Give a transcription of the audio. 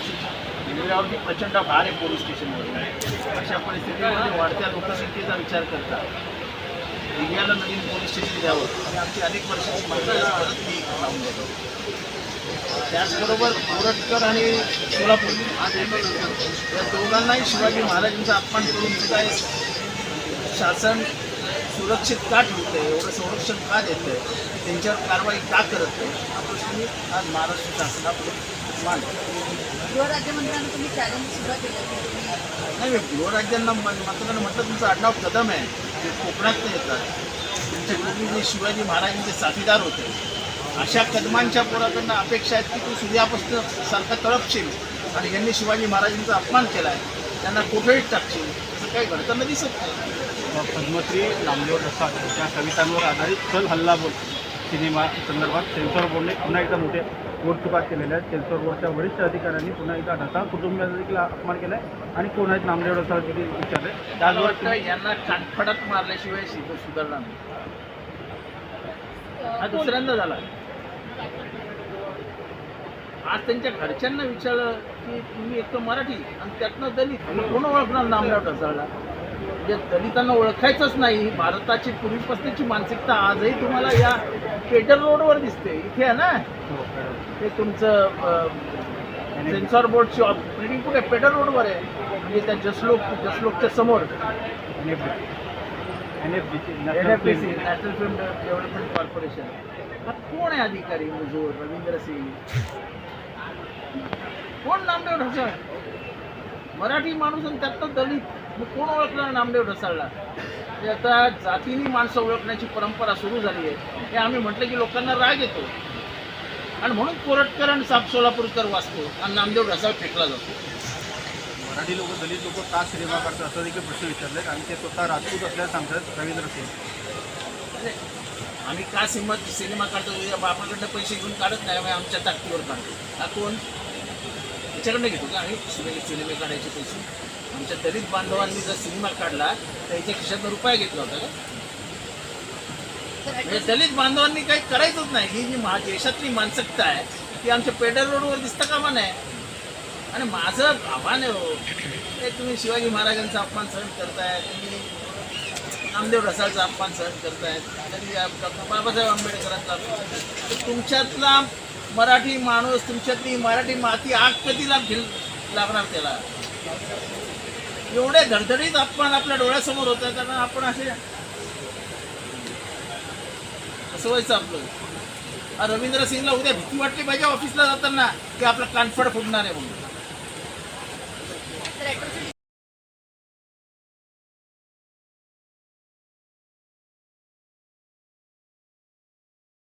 रेल्वेवरती प्रचंड भार आहे पोलीस स्टेशनमध्ये अशा परिस्थितीमध्ये वाढत्या लोकसंख्येचा विचार करता दिव्याला नवीन पोलीस स्टेशन द्यावं आणि आमची अनेक वर्षाची मागणी परत मी लावून देतो. त्याचबरोबर कोरटकर आणि सोलापूर या दोघांनाही शिवाजी महाराजांचा अपमान करून काय शासन सुरक्षित का ठेवतं एवढं संरक्षण का देतं त्यांच्यावर कारवाई का करत नाही हा प्रश्न मी आज महाराष्ट्र शासनापुढे गृहराज्यमंत्र्यांना तुम्ही चॅलेंज सुद्धा केलं नाही मी गृहराज्यांना मात्र म्हटलं तुमचं आडनाव कदम आहे. ते कोकणात येतात. तुमचे पूर्वी जे शिवाजी महाराजांचे साथीदार होते. अशा कदमांच्या पोराकडनं अपेक्षा आहेत की तू सूर्यापासून सारखा तळपशील आणि यांनी शिवाजी महाराजांचा अपमान केला आहे त्यांना कुठेही टाकशील. असं काही घडताना दिसत नाही. पद्मश्री नामदेव प्रसाद यांच्या कवितांवर आधारित चल हल्ला बोल. सिनेमा संदर्भात सेन्सॉर बोर्डने पुन्हा एकदा मोठे गोडचुका केलेल्या आहेत. सेन्सॉर बोर्डच्या वरिष्ठ अधिकाऱ्यांनी पुन्हा एकदा ढसा कुटुंबियांचा देखील अपमान केला आहे आणि कोण आहेत नामदेव ढसा देखील विचारले. त्याचबरोबर यांना कानफडत मारल्याशिवाय शिक सुधारणार नाही. हा दुसऱ्यांदा झाला. आज त्यांच्या घरच्यांना विचारलं की तुम्ही एक तर मराठी आणि त्यातनं दलित कोण ओळखणार नामराव ढसाळला म्हणजे दलितांना ओळखायचंच नाही ही भारताची पूर्वीपासूनची मानसिकता आजही तुम्हाला या पेटर रोडवर दिसते. इथे आहे ना? ते तुमचं सेन्सॉर बोर्डची बिल्डिंग कुठे? पेटर रोडवर आहे. म्हणजे त्या जसलोक जसलोकच्या समोर. N F N F N F C national film development corporation हा कोण आहे अधिकारी मुजूर रवींद्र सिंग. कोण नामदेव ढसाळ? मराठी माणूस आणि त्यातनं दलित. मग कोण ओळखणार नामदेव ढसाळला? आता जातीने माणसं ओळखण्याची परंपरा सुरू झाली आहे. हे आम्ही म्हटलं की लोकांना राग येतो. आणि म्हणून कोरटकर आणि साप सोलापूरकर वाचतो आणि नामदेव ढसाळ फेकला जातो. मराठी लोक दलित लोक का सिनेमा काढतात? असं देखील प्रश्न विचारले आणि ते स्वतः राजपूत असल्याचं सांगतात रवींद्र सिंग. आम्ही का सिनेमा सिनेमा काढतो? बापाकडनं पैसे घेऊन काढत नाही आम्ही आमच्या ताकदीवर काढतो. हा कोण? त्याच्याकडनं घेतो का आम्ही? सिनेमे सिनेमे काढायचे पैसे. आमच्या दलित बांधवांनी जर सिनेमा काढला तर याच्या खिशातनं रुपया घेतला होता का? म्हणजे दलित बांधवांनी काही करायचंच नाही. ही जी मा देशातली मानसिकता आहे ती आमच्या पेडर रोडवर दिसतं कामा नाही आणि माझं आव्हान आहे हो तुम्ही शिवाजी महाराजांचा अपमान सहन करताय तुम्ही नामदेव रसाळचं अपमान सहन करतायत. तरी बाबासाहेब आंबेडकरांचा तर तुमच्यातला मराठी माणूस तुमच्यातली मराठी माती आग कधी लागेल लागणार त्याला? एवढे धडधडीत अपमान आपल्या डोळ्यासमोर होत आहे कारण आपण असे असं व्हायचं आपलं. रवींद्र सिंगला उद्या भीती वाटली पाहिजे ऑफिसला जाताना की आपलं कानफड फुटणार आहे म्हणून.